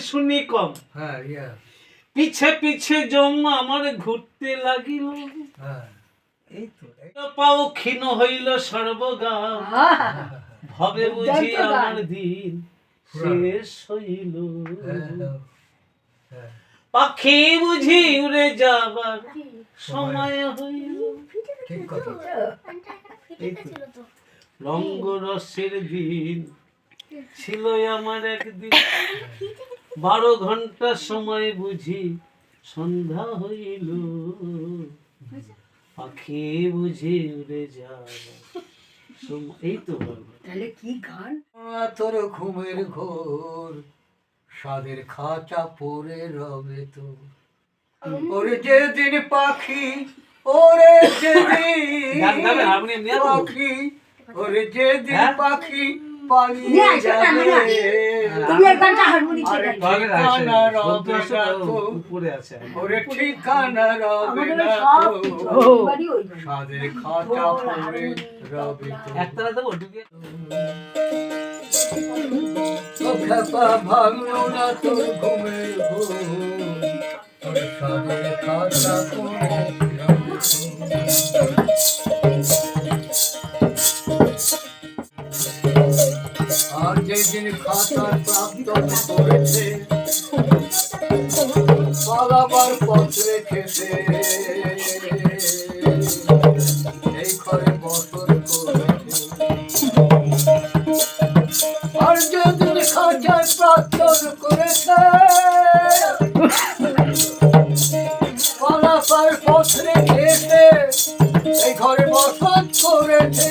শুনি কম। হ্যাঁ ইয়া। পিছে পিছে জম আমার ঘুরতে লাগিল। হ্যাঁ এই তো। পাও ক্ষীণ হইল সর্বগা ভবে বুঝি আমার দিন শেষ হইল। হ্যাঁ, হ্যাঁ। পাখি বুঝি উড়ে যাবার সময় হইল। ঠিক কথা। রঙ্গরসের দিন ছিল আমার একদিন বারো ঘণ্টা সময় বুঝি সন্ধ্যা হইল। পাখি বুঝি উড়ে সম- এই তো তাহলে কি গান? তোর ঘুমের ঘোর সাদের খাঁচা পরে রবে তো। ওরে যেদিন পাখি ওরে যেদিন? পাখি ওরে যেদিন হ্যাঁ? পাখি ঠিকানা রবে না। সাদের খাঁচা পরে রবে একতলা দেবো ঢুকে ভাঙলো না তোর ঘুম তোর সাদের খাঁচা পরে রবে আর খাতার প্রাপ্ত করেছে পালাবার পথ রেখেছে। এই ঘরে করেছে। আর যেদিন প্রার্থন করেছে পালাবার পথ রেখেছে। এই ঘরে বসত করেছে।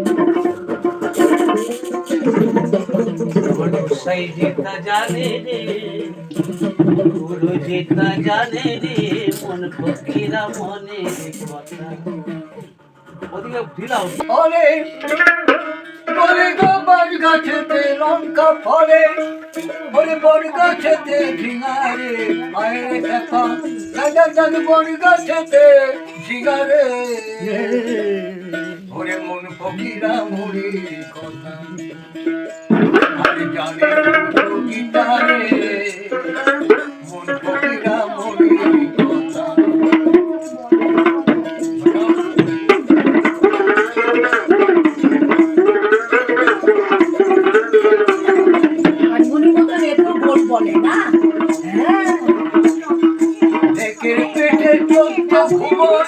সেই যেটা জানে রে গুরু যেটা জানে রে মন ফকিরা মনে কথা ওদিকে ঢিলাও ফলে বলে গো বট গাছেতে লঙ্কা ফলে বলে বট গাছেতে ঝিঙারে আয়ে দেখা দাদা দাদা বট গাছেতে ঝিঙারে ওরে মন ফকিরা মুড়ি কথা জানে গীতারে মন ফকিরা মুড়ি কথা। বলে না। হ্যাঁ। পেটে চোদ্দ ভুবন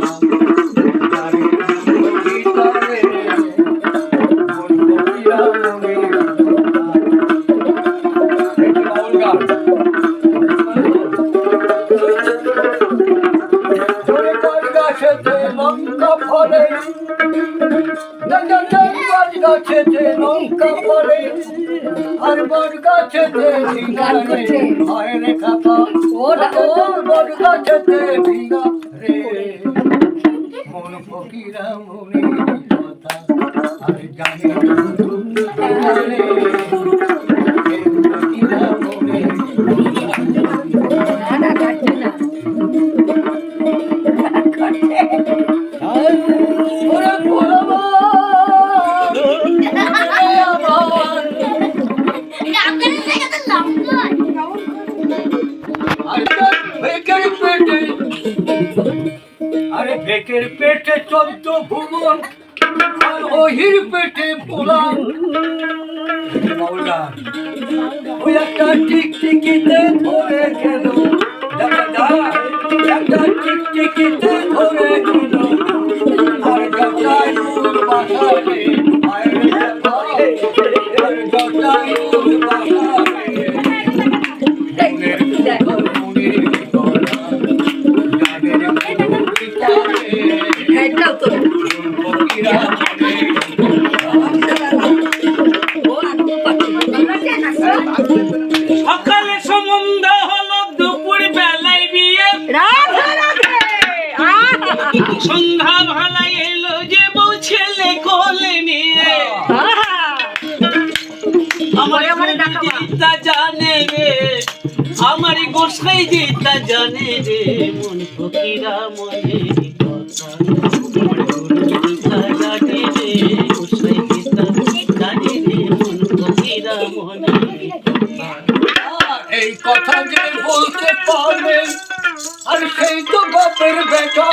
ফলে বট গাছেতে লঙ্কা ফলে আর বট গাছেতে রে খাপা ওরা ও বট গাছেতে মন ফকিরা মনে কথা আর জানে ভেকের পেটে চোদ্দ ভুবন ওহির পেটে পোলা ওই একটা টিকটিকিতে ধরে গেল। একটা টিকটিকিতে ধরে গেল। আর গাছায় বাসারে রে। আমার গোসাই জিতা জানে রে। মন ফকিরা মনে কথা আমার জানে রে গোসাই জিতা জানে রে মন ফকিরা মনে কথা এই কথা যে বলতে পারবে আর সেই তো বাপের বেটা।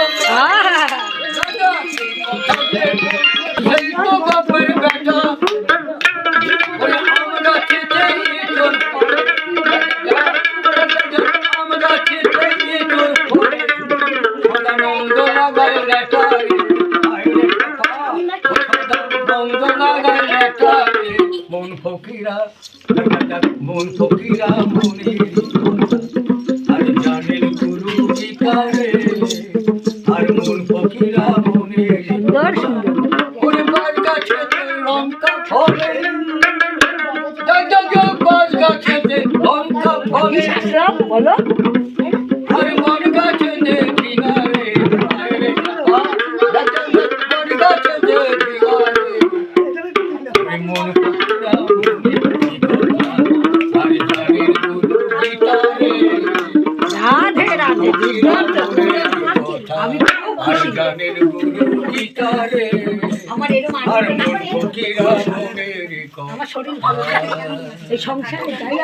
মন ফকিরা মন ফকিরা মনে আর জানেন গুরু বিকারে আমার শরীর ভালো এই সংসারে যাই